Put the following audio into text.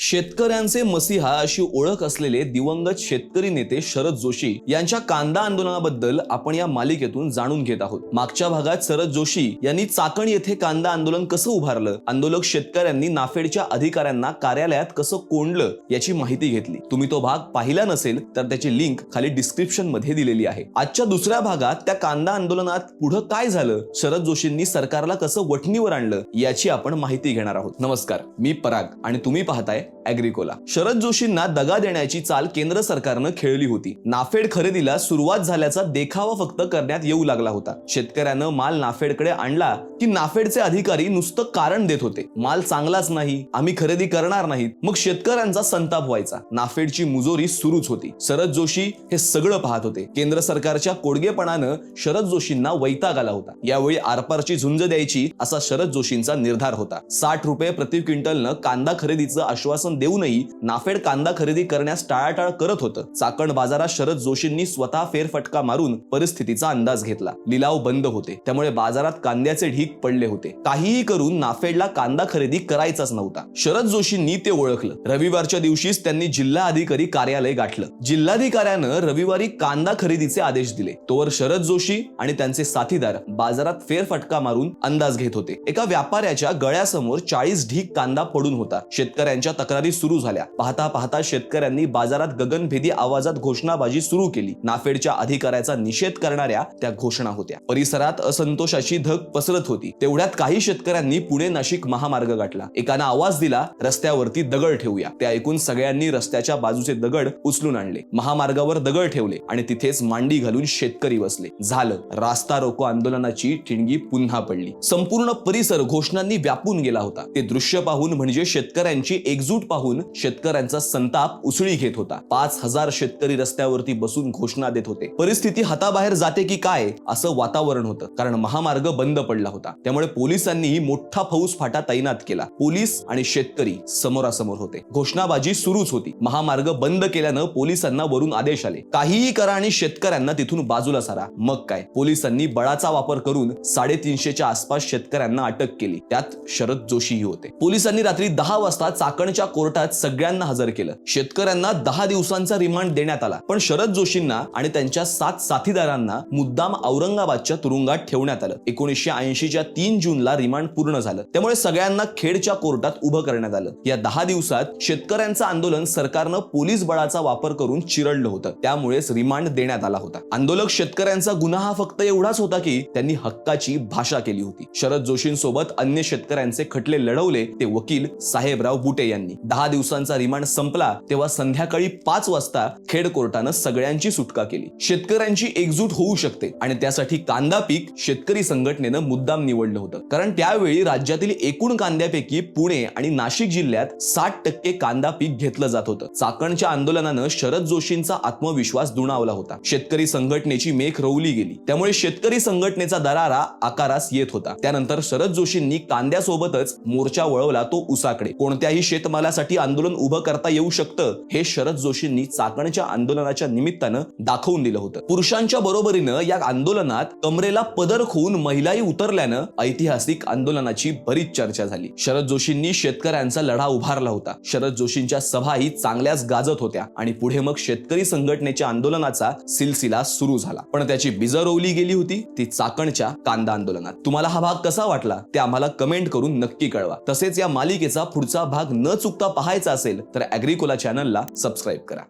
शेतकऱ्यांचे मसीहा अशी ओळख असलेले दिवंगत शेतकरी नेते शरद जोशी यांच्या कांदा आंदोलनाबद्दल आपण या मालिकेतून जाणून घेत आहोत. मागच्या भागात शरद जोशी यांनी चाकण येथे कांदा आंदोलन कसं उभारलं? आंदोलक शेतकऱ्यांनी नाफेडच्या अधिकाऱ्यांना कार्यालयात कसं कोंडलं याची माहिती घेतली. तुम्ही तो भाग पाहिला नसेल तर त्याची लिंक खाली डिस्क्रिप्शनमध्ये दिलेली आहे. आजच्या दुसऱ्या भागात त्या कांदा आंदोलनात पुढं काय झालं? शरद जोशींनी सरकारला कसं वठणीवर आणलं? याची आपण माहिती घेणार आहोत. नमस्कार मी पराग आणि तुम्ही पाहताय अॅग्रिकोला शरद जोशींना दगा देण्याची चाल केंद्र सरकारनं खेळली होती. नाफेड खरेदीला सुरुवात झाल्याचा देखावा फक्त करण्यात येऊ लागला होता. शेतकऱ्यानं माल नाफेडकडे आणला की नाफेडचे अधिकारी नुसतं कारण देत होते. माल चांगलाच नाही आम्ही खरेदी करणार नाहीत मग शेतकऱ्यांचा संताप व्हायचा. नाफेडची मुजोरी सुरूच होती. शरद जोशी हे सगळं पाहत होते. केंद्र सरकारच्या कोडगेपणानं शरद जोशींना वैताग आला होता. यावेळी आरपारची झुंज द्यायची असा शरद जोशींचा निर्धार होता. साठ रुपये प्रति क्विंटलनं कांदा खरेदीचं आश्वासन देऊनही नाफेड कांदा खरेदी करण्यास टाळाटाळ करत होतं. चाकण बाजारात शरद जोशींनी स्वतः फेरफटका मारून परिस्थितीचा अंदाज घेतला. लिलाव बंद होते. त्यामुळे बाजारात कांद्याचे ढीक पडले होते. काहीही करून नाफेडला कांदा खरेदी करायचाच नव्हता. शरद जोशींनी ते ओळखलं. रविवारच्या दिवशीच त्यांनी जिल्हा अधिकारी कार्यालय गाठलं. जिल्हाधिकाऱ्यानं रविवारी कांदा खरेदीचे आदेश दिले. तोवर शरद जोशी आणि त्यांचे साथीदार बाजारात फेरफटका मारून अंदाज घेत होते. एका व्यापाऱ्याच्या गळ्यासमोर चाळीस ढीक कांदा पडून होता. शेतकऱ्यांच्या तक्रारी सुरू झाल्या. पाहता पाहता शेतकऱ्यांनी बाजारात गगनभेदी आवाजात घोषणाबाजी सुरू केली. नाफेडच्या अधिकाऱ्याचा निषेध करणाऱ्या त्या घोषणा होत्या. परिसरात असंतोषाची धग पसरत होती. तेवढ्यात काही शेतकऱ्यांनी पुणे नाशिक महामार्ग गाठला. एकानं आवाज दिला रस्त्यावरती दगड ठेवूया. ते ऐकून सगळ्यांनी रस्त्याच्या बाजूचे दगड उचलून आणले. महामार्गावर दगड ठेवले आणि तिथेच मांडी घालून शेतकरी बसले. झालं. रास्ता रोको आंदोलनाची ठिणगी पुन्हा पडली. संपूर्ण परिसर घोषणांनी व्यापून गेला होता. ते दृश्य पाहून म्हणजे शेतकऱ्यांची एकजूट पाहून शेतकऱ्यांचा संताप उसळी घेत होता. पाच हजार शेतकरी रस्त्यावरती बसून घोषणा देत होते. परिस्थिती हाताबाहेर जाते की काय असं वातावरण होतं. कारण महामार्ग बंद पडला होता. त्यामुळे पोलिसांनीही मोठा फौज फाटा तैनात केला. पोलीस आणि शेतकरी समोरासमोर होते. घोषणाबाजी सुरूच होती. महामार्ग बंद केल्यानं पोलिसांना वरून आदेश आले. काहीही करा आणि शेतकऱ्यांना तिथून बाजूला सारा. मग काय? पोलिसांनी बळाचा वापर करून साडेतीनशेच्या आसपास शेतकऱ्यांना अटक केली. त्यात शरद जोशीही होते. पोलिसांनी रात्री दहा वाजता चाकणच्या कोर्टात सगळ्यांना हजर केलं. शेतकऱ्यांना दहा दिवसांचा रिमांड देण्यात आला. पण शरद जोशींना आणि त्यांच्या सात साथीदारांना मुद्दाम औरंगाबादच्या तुरुंगात ठेवण्यात आलं. एकोणीसशे ऐंशीच्या तीन जूनला रिमांड पूर्ण झालं. त्यामुळे सगळ्यांना खेडच्या कोर्टात उभं करण्यात आलं. या दहा दिवसात शेतकऱ्यांचं आंदोलन सरकारनं पोलीस बळाचा वापर करून चिरडलं होतं. त्यामुळेच रिमांड देण्यात आला होता. आंदोलक शेतकऱ्यांचा गुन्हा हा फक्त एवढाच होता की त्यांनी हक्काची भाषा केली होती. शरद जोशींसोबत अन्य शेतकऱ्यांचे खटले लढवले ते वकील साहेबराव बुटे यांनी. दहा दिवसांचा रिमांड संपला तेव्हा संध्याकाळी पाच वाजता खेड कोर्टानं सगळ्यांची सुटका केली. शेतकऱ्यांची एकजूट होऊ शकते आणि त्यासाठी कांदा पीक शेतकरी संघटनेनं मुद्दाम निवडलं होतं. कारण त्यावेळी राज्यातील एकूण कांद्यापैकी पुणे आणि नाशिक जिल्ह्यात साठ टक्के कांदा पीक घेतलं जात होतं. चाकणच्या आंदोलनानं शरद जोशींचा आत्मविश्वास दुणावला होता. शेतकरी संघटनेची मेख रोवली गेली. त्यामुळे शेतकरी संघटनेचा दरारा आकारास येत होता. त्यानंतर शरद जोशींनी कांद्यासोबतच मोर्चा वळवला तो उसाकडे. कोणत्याही शेतमाला आपल्यासाठी आंदोलन उभं करता येऊ शकतं हे शरद जोशींनी चाकणच्या आंदोलनाच्या निमित्तानं दाखवून दिलं होतं. पुरुषांच्या बरोबरीनं या आंदोलनात कमरेला पदर खोवून महिलाही उतरल्यानं ऐतिहासिक आंदोलनाची बरीच चर्चा झाली. शरद जोशींनी शेतकऱ्यांचा लढा उभारला होता. शरद जोशींच्या सभाही चांगल्याच गाजत होत्या आणि पुढे मग शेतकरी संघटनेच्या आंदोलनाचा सिलसिला सुरू झाला. पण त्याची बीजं रोवली गेली होती ती चाकणच्या कांदा आंदोलनात. तुम्हाला हा भाग कसा वाटला ते आम्हाला कमेंट करून नक्की कळवा. तसेच या मालिकेचा पुढचा भाग न चुकता पाहायचा असेल तर अॅग्रिकोला चॅनलला सबस्क्राईब करा.